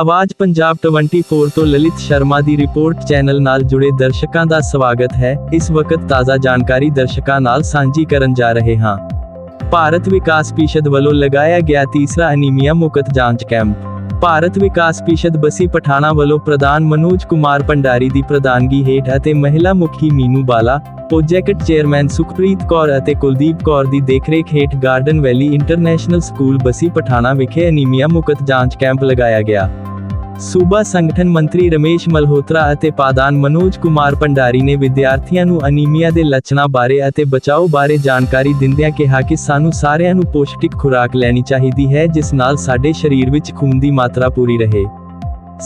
ਆਵਾਜ਼ ਪੰਜਾਬ 24 ਤੋਂ ਲਲਿਤ ਸ਼ਰਮਾ ਦੀ ਰਿਪੋਰਟ ਚੈਨਲ ਨਾਲ ਜੁੜੇ ਦਰਸ਼ਕਾਂ ਦਾ ਸਵਾਗਤ ਹੈ। ਇਸ ਵਕਤ ਤਾਜ਼ਾ ਜਾਣਕਾਰੀ ਦਰਸ਼ਕਾਂ ਨਾਲ ਸਾਂਝੀ ਕਰਨ ਜਾ ਰਹੇ ਹਾਂ। ਭਾਰਤ ਵਿਕਾਸ ਪਰਿਸ਼ਦ ਵੱਲੋਂ ਲਗਾਇਆ ਗਿਆ ਤੀਸਰਾ ਅਨੀਮੀਆ ਮੁਕਤ ਜਾਂਚ ਕੈਂਪ। ਭਾਰਤ ਵਿਕਾਸ ਪਰਿਸ਼ਦ ਬਸੀ ਪਠਾਣਾ ਵੱਲੋਂ ਪ੍ਰਧਾਨ ਮਨੋਜ ਕੁਮਾਰ ਭੰਡਾਰੀ ਦੀ ਪ੍ਰਧਾਨਗੀ ਹੇਠ ਅਤੇ ਮਹਿਲਾ ਮੁਖੀ ਮੀਨੂ ਬਾਲਾ ਪ੍ਰੋਜੈਕਟ ਚੇਅਰਮੈਨ ਸੁਖਪ੍ਰੀਤ ਕੌਰ ਅਤੇ ਕੁਲਦੀਪ ਕੌਰ ਦੀ ਦੇਖਰੇਖ ਹੇਠ garden valley international school Bassi Pathana ਵਿਖੇ ਅਨੀਮੀਆ ਮੁਕਤ ਜਾਂਚ ਕੈਂਪ ਲਗਾਇਆ ਗਿਆ। ਸੂਬਾ ਸੰਗਠਨ ਮੰਤਰੀ ਰਮੇਸ਼ ਮਲਹੋਤਰਾ ਅਤੇ ਪਾਦਾਨ ਮਨੋਜ ਕੁਮਾਰ ਭੰਡਾਰੀ ਨੇ ਵਿਦਿਆਰਥੀਆਂ ਨੂੰ ਅਨੀਮੀਆ ਦੇ ਲੱਛਣਾਂ ਬਾਰੇ ਅਤੇ ਬਚਾਓ ਬਾਰੇ ਜਾਣਕਾਰੀ ਦਿੰਦਿਆਂ ਕਿਹਾ ਕਿ ਸਾਨੂੰ ਸਾਰਿਆਂ ਨੂੰ ਪੋਸ਼ਟਿਕ ਖੁਰਾਕ ਲੈਣੀ ਚਾਹੀਦੀ ਹੈ, ਜਿਸ ਨਾਲ ਸਾਡੇ ਸਰੀਰ ਵਿੱਚ ਖੂਨ ਦੀ ਮਾਤਰਾ ਪੂਰੀ ਰਹੇ।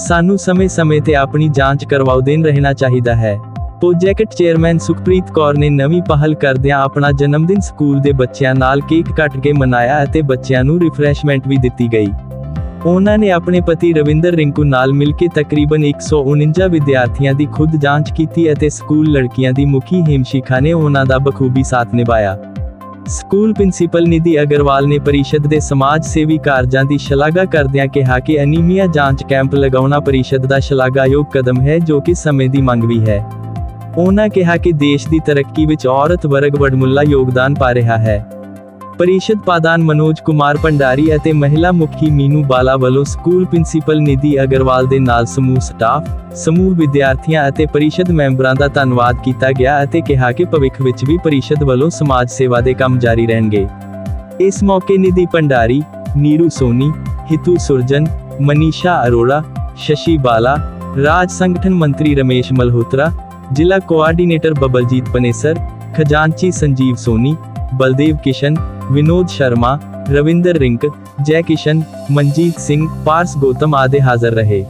ਸਾਨੂੰ ਸਮੇਂ-ਸਮੇਂ ਤੇ ਆਪਣੀ ਜਾਂਚ ਕਰਵਾਉ ਦੇਣ ਰਹਿਣਾ ਚਾਹੀਦਾ ਹੈ। ਪ੍ਰੋਜੈਕਟ ਚੇਅਰਮੈਨ ਸੁਖਪ੍ਰੀਤ ਕੌਰ ਨੇ ਨਵੀਂ ਪਹਿਲ ਕਰਦਿਆਂ ਆਪਣਾ ਜਨਮਦਿਨ ਸਕੂਲ ਦੇ ਬੱਚਿਆਂ ਨਾਲ ਕੇਕ ਕੱਟ ਕੇ ਮਨਾਇਆ ਅਤੇ ਬੱਚਿਆਂ ਨੂੰ ਰਿਫਰੈਸ਼ਮੈਂਟ ਵੀ ਦਿੱਤੀ ਗਈ। ਉਹਨਾਂ ਨੇ ਆਪਣੇ ਪਤੀ ਰਵਿੰਦਰ ਰਿੰਕੂ ਨਾਲ ਮਿਲ ਕੇ ਤਕਰੀਬਨ 149 ਵਿਦਿਆਰਥੀਆਂ ਦੀ ਖੁਦ ਜਾਂਚ ਕੀਤੀ ਅਤੇ ਸਕੂਲ ਲੜਕੀਆਂ ਦੀ ਮੁਖੀ ਹੇਮਸ਼ਿਖਾ ਨੇ ਉਹਨਾਂ ਦਾ ਬਖੂਬੀ ਸਾਥ ਨਿਭਾਇਆ। ਸਕੂਲ ਪ੍ਰਿੰਸੀਪਲ ਨਿਧੀ ਅਗਰਵਾਲ ਨੇ ਪਰਿਸ਼ਦ ਦੇ ਸਮਾਜ ਸੇਵੀ ਕਾਰਜਾਂ ਦੀ ਸ਼ਲਾਘਾ ਕਰਦਿਆਂ ਕਿਹਾ ਕਿ ਅਨੀਮੀਆ ਜਾਂਚ ਕੈਂਪ ਲਗਾਉਣਾ ਪਰਿਸ਼ਦ ਦਾ ਸ਼ਲਾਘਾਯੋਗ ਕਦਮ ਹੈ ਜੋ ਕਿ ਸਮੇਂ ਦੀ ਮੰਗ ਵੀ ਹੈ। ਉਹਨਾਂ ਕਿਹਾ ਕਿ ਦੇਸ਼ ਦੀ ਤਰੱਕੀ ਵਿੱਚ ਔਰਤ ਵਰਗ ਵਡਮੁੱਲਾ ਯੋਗਦਾਨ ਪਾ ਰਿਹਾ ਹੈ। ਪਰਿਸ਼ਦ ਪਾਦਾਨ ਮਨੋਜ ਕੁਮਾਰ ਭੰਡਾਰੀ ਅਤੇ ਮਹਿਲਾ ਮੁਖੀ ਮੀਨੂ ਬਾਲਾ ਵੱਲੋਂ ਸਕੂਲ ਪ੍ਰਿੰਸੀਪਲ ਨਿਧੀ ਅਗਰਵਾਲ ਦੇ ਨਾਲ ਸਮੂਹ ਸਟਾਫ, ਸਮੂਹ ਵਿਦਿਆਰਥੀਆਂ ਅਤੇ ਪਰਿਸ਼ਦ ਮੈਂਬਰਾਂ ਦਾ ਧੰਨਵਾਦ ਕੀਤਾ ਗਿਆ ਅਤੇ ਕਿਹਾ ਕਿ ਭਵਿੱਖ ਵਿੱਚ ਵੀ ਪਰਿਸ਼ਦ ਵੱਲੋਂ ਸਮਾਜ ਸੇਵਾ ਦੇ ਕੰਮ ਜਾਰੀ ਰਹਿਣਗੇ। ਇਸ ਮੌਕੇ ਨਿਧੀ ਭੰਡਾਰੀ, ਨੀਰੂ ਸੋਨੀ, ਹਿਤੂ ਸੁਰਜਨ, ਮਨੀਸ਼ਾ ਅਰੋੜਾ, ਸ਼ਸ਼ੀ ਬਾਲਾ, ਰਾਜ ਸੰਗਠਨ ਮੰਤਰੀ ਰਮੇਸ਼ ਮਲਹੋਤਰਾ, ਜ਼ਿਲ੍ਹਾ ਕੋਆਰਡੀਨੇਟਰ ਬਬਲਜੀਤ ਪਨੇਸਰ, ਖਜ਼ਾਨਚੀ ਸੰਜੀਵ ਸੋਨੀ, ਬਲਦੇਵ ਕਿਸ਼ਨ ਵਿਨੋਦ ਸ਼ਰਮਾ ਰਵਿੰਦਰ ਰਿੰਕ ਜੈ ਕਿਸ਼ਨ ਮਨਜੀਤ ਸਿੰਘ ਪਾਰਸ ਗੌਤਮ ਆਦਿ ਹਾਜ਼ਰ ਰਹੇ।